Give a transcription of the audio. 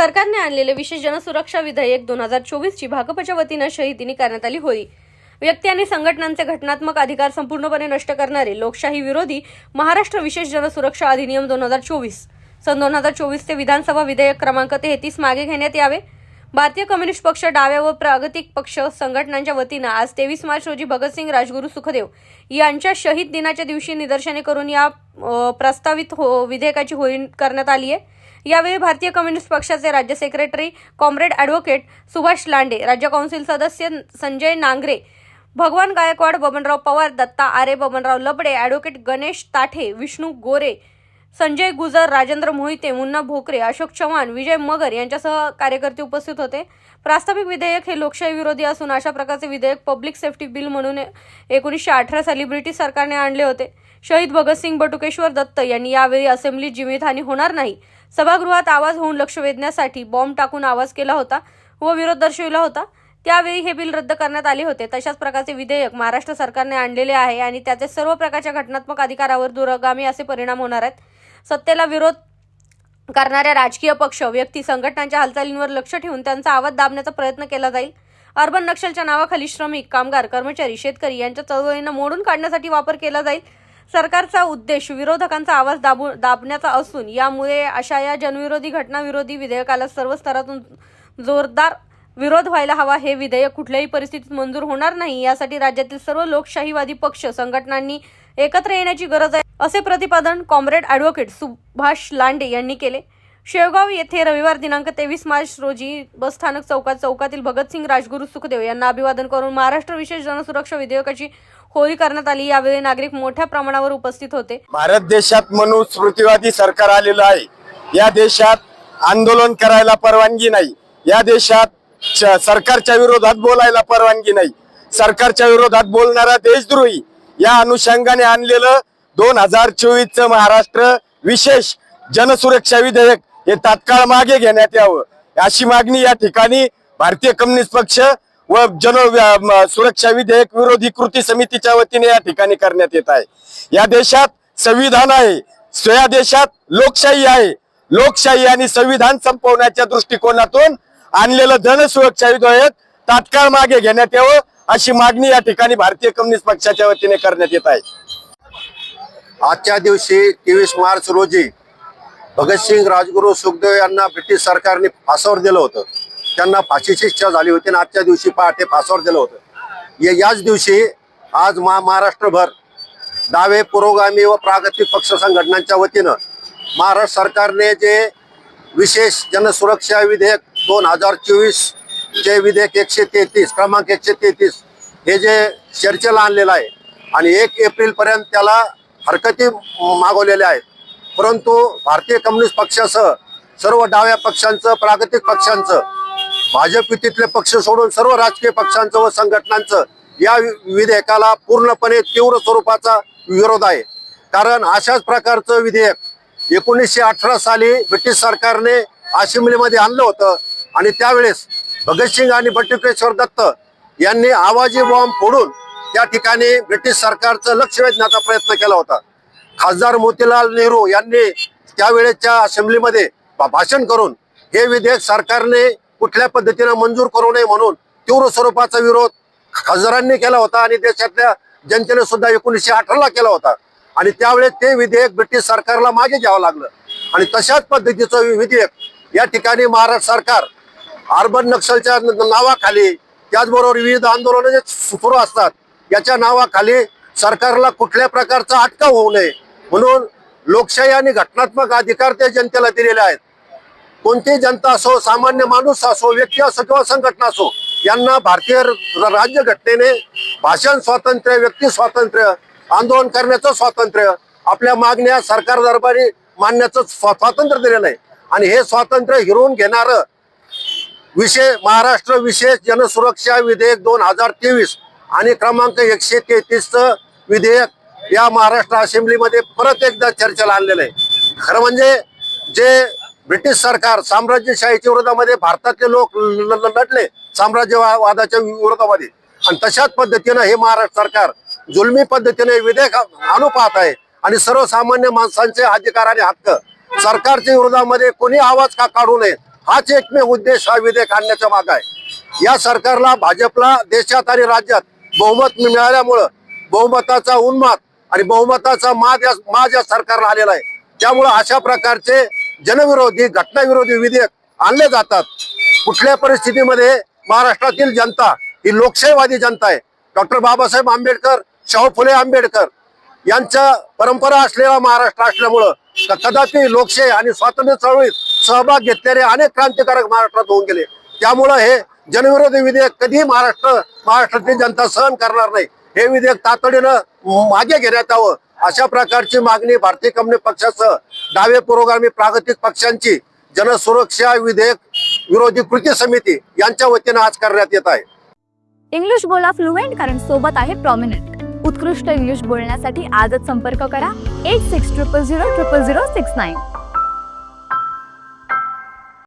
सरकारने आणलेले विशेष जनसुरक्षा विधेयक दोन हजार चोवीसची भाकपच्या वतीनं शहितीने करण्यात आली होती व्यक्ती आणि संघटनांचे घटनात्मक अधिकार संपूर्णपणे नष्ट करणारे लोकशाही विरोधी महाराष्ट्र विशेष जनसुरक्षा अधिनियम दोन हजार चोवीस. सन दोन हजार चोवीसचे विधानसभा विधेयक क्रमांक तेहतीस मागे घेण्यात यावे. भारतीय कम्युनिस्ट पक्ष डाव्या व प्रागतिक पक्ष संघटनांच्या वतीनं आज तेवीस मार्च रोजी भगतसिंग राजगुरू सुखदेव यांच्या शहीद दिनाच्या दिवशी निदर्शने करून या प्रस्तावित हो विधेयकाची होळी करण्यात आली आहे. यावेळी भारतीय कम्युनिस्ट पक्षाचे राज्य secretary comrade advocate Subhash Lande राज्य काउन्सिल सदस्य संजय नांगरे भगवान गायकवाड बबनराव पवार दत्ता आरे बबनराव लबडे अॅडव्होकेट गणेश ताठे विष्णू गोरे संजय गुजर राजेंद्र मोहिते मुन्ना भोकरे अशोक चव्हाण विजय मगर यांच्यासह कार्यकर्ते उपस्थित होते. प्रास्ताविक विधेयक हे लोकशाही विरोधी असून अशा प्रकारचे विधेयक पब्लिक सेफ्टी बिल म्हणून एकोणीसशे अठरा साली ब्रिटिश सरकारने आणले होते. शहीद भगतसिंग बटुकेश्वर दत्त यांनी यावेळी असेंब्लीत जीवितहानी होणार नाही. सभागृहात आवाज होऊन लक्ष वेधण्यासाठी बॉम्ब टाकून आवाज केला होता व विरोध दर्शविला होता. त्यावेळी हे बिल रद्द करण्यात आले होते. तशाच प्रकारचे विधेयक महाराष्ट्र सरकारने आणलेले आहे आणि त्याचे सर्व प्रकारच्या घटनात्मक अधिकारावर दूरगामी असे परिणाम होणार आहेत. सत्तेला विरोध करणाऱ्या राजकीय पक्ष व्यक्ती संघटनांच्या हालचालींवर लक्ष ठेवून त्यांचा आवाज दाबण्याचा प्रयत्न केला जाईल. अर्बन नक्षलच्या नावाखाली श्रमिक कामगार कर्मचारी शेतकरी यांच्या चळवळींना मोडून काढण्यासाठी वापर केला जाईल. सरकारचा उद्देश विरोधकांचा आवाज दाबू दाबण्याचा असून यामुळे अशा या जनविरोधी घटनाविरोधी विधेयकाला सर्व स्तरातून जोरदार विरोध व्हायला हवा. हे विधेयक कुठल्याही परिस्थितीत मंजूर होणार नाही. यासाठी राज्यातील सर्व लोकशाहीवादी पक्ष संघटनांनी एकत्र येण्याची गरज आहे. असे प्रतिपादन कॉम्रेड ॲडव्होकेट सुभाष लांडे यांनी केले. शेवगाव येथे रविवार दिनांक तेवीस मार्च रोजी बसस्थानक चौकात चौकातील भगतसिंग राजगुरू सुखदेव यांना अभिवादन करून महाराष्ट्र विशेष जनसुरक्षा विधेयकाची होळी करण्यात आली. यावेळी नागरिक मोठ्या प्रमाणावर उपस्थित होते. भारत देशात मनुस्मृतीवादी सरकार आलेलं आहे. या देशात आंदोलन करायला परवानगी नाही. या देशात श- सरकारच्या विरोधात बोलायला परवानगी नाही. सरकारच्या विरोधात बोलणारा देशद्रोही या अनुषंगाने आणलेलं दोन हजार चोवीस च महाराष्ट्र विशेष जनसुरक्षा विधेयक हे तात्काळ मागे घेण्यात यावं. अशी मागणी या ठिकाणी भारतीय कम्युनिस्ट पक्ष व जन सुरक्षा विधेयक विरोधी कृती समितीच्या वतीने या ठिकाणी करण्यात येत आहे. या देशात संविधान आहे. सो या देशात लोकशाही आहे. लोकशाही आणि संविधान संपवण्याच्या दृष्टिकोनातून आणलेलं जनसुरक्षा विधेयक तात्काळ मागे घेण्यात यावं अशी मागणी या ठिकाणी भारतीय कम्युनिस्ट पक्षाच्या वतीने करण्यात येत आहे. आजच्या दिवशी तेवीस मार्च रोजी भगतसिंग राजगुरू सुखदेव यांना ब्रिटिश सरकारने फासावर दिलं होतं. त्यांना फाशीची इच्छा झाली होती आणि आजच्या दिवशी पहाटे फासावर दिलं होतं. या- याच दिवशी आज मा महाराष्ट्रभर डावे पुरोगामी व प्रागतिक पक्ष संघटनांच्या वतीनं महाराष्ट्र सरकारने जे विशेष जनसुरक्षा विधेयक दोन हजार चोवीस जे विधेयक एकशे तेहतीस क्रमांक एकशे तेहतीस हे जे चर्चेला आणलेलं आहे आणि एक एप्रिलपर्यंत त्याला हरकती मागवलेल्या आहेत. परंतु भारतीय कम्युनिस्ट पक्षासह सर्व डाव्या पक्षांचं प्रागतिक पक्षांचं भाजप युतीतले पक्ष सोडून सर्व राजकीय पक्षांचं व संघटनांचं या विधेयकाला पूर्णपणे तीव्र स्वरूपाचा विरोध आहे. कारण अशाच प्रकारचं विधेयक एकोणीसशे अठरा साली ब्रिटिश सरकारने असेंब्लीमध्ये आणलं होतं आणि त्यावेळेस भगतसिंग आणि बटुकेश्वर दत्त यांनी आवाजी बॉम्ब फोडून त्या ठिकाणी ब्रिटिश सरकारचं लक्ष वेधण्याचा प्रयत्न केला होता. खासदार मोतीलाल नेहरू यांनी त्यावेळेच्या असेंब्लीमध्ये भाषण करून हे विधेयक सरकारने कुठल्या पद्धतीनं मंजूर करू नये म्हणून तीव्र स्वरूपाचा विरोध खासदारांनी केला होता आणि देशातल्या जनतेने सुद्धा एकोणीसशे अठराला केला होता. आणि त्यावेळेस ते विधेयक ब्रिटिश सरकारला मागे घ्यावं लागलं. आणि तशाच पद्धतीचं विधेयक या ठिकाणी महाराष्ट्र सरकार अर्बन नक्षलच्या नावाखाली त्याचबरोबर विविध आंदोलन जे सुरू असतात याच्या नावाखाली सरकारला कुठल्या प्रकारचा अटकाव होऊ नये म्हणून लोकशाही आणि घटनात्मक अधिकार त्या जनतेला दिलेले आहेत. कोणती जनता असो सामान्य माणूस असो व्यक्ती असो किंवा संघटना असो यांना भारतीय राज्यघटनेने राज्य घटनेने भाषण स्वातंत्र्य व्यक्ती स्वातंत्र्य आंदोलन करण्याचं स्वातंत्र्य आपल्या मागण्या सरकार दरबारी मानण्याचं स्वातंत्र्य दिलेलं आहे. आणि हे स्वातंत्र्य हिरवून घेणारं विशेष महाराष्ट्र विशेष जनसुरक्षा विधेयक दोन हजार तेवीस आणि क्रमांक एकशे तेहतीस विधेयक या महाराष्ट्र असेंब्लीमध्ये परत एकदा चर्चेला आणलेलं आहे. खरं म्हणजे जे ब्रिटिश सरकार साम्राज्यशाहीच्या विरोधामध्ये भारतातले लोक ल- लढले साम्राज्यवादाच्या विरोधामध्ये. आणि तशाच पद्धतीनं हे महाराष्ट्र सरकार जुलमी पद्धतीने विधेयक आणू पाहत आहे. आणि सर्वसामान्य माणसांचे अधिकार आणि हक्क सरकारच्या विरोधामध्ये कोणी आवाज का काढू नये हाच एकमेव उद्देश हा विधेयक आणण्याच्या माग आहे. या सरकारला भाजपला देशात आणि राज्यात बहुमत मिळाल्यामुळं बहुमताचा उन्माद आणि बहुमताचा माज या माज या सरकारला आलेला आहे. त्यामुळं अशा प्रकारचे जनविरोधी घटनाविरोधी विधेयक आणले जातात. कुठल्या परिस्थितीमध्ये महाराष्ट्रातील जनता ही लोकशाहीवादी जनता आहे? डॉक्टर बाबासाहेब आंबेडकर शाहू फुले आंबेडकर यांच्या परंपरा असलेला महाराष्ट्र असल्यामुळं कदापि लोकशाही आणि स्वातंत्र्य चळवळीत सहभाग घेतलेले अनेक क्रांतिकारक महाराष्ट्रात होऊन गेले. त्यामुळं हे जनविरोधी विधेयक कधी महाराष्ट्र महाराष्ट्रातील जनता सहन करणार नाही. हे विधेयक तातडीनं मागे घेण्यात यावं. अशा प्रकारची मागणी भारतीय कम्युनिस्ट पक्षासह डावे पुरोगामी प्रागतिक पक्षांची जनसुरक्षा विधेयक विरोधी कृती समिती यांच्या वतीनं आज करण्यात येत आहे. इंग्लिश बोला फ्लुएंट कारण सोबत आहे प्रॉमिनंट उत्कृष्ट इंग्लिश बोलण्यासाठी आजच संपर्क करा. Eight six triple zero triple zero six nine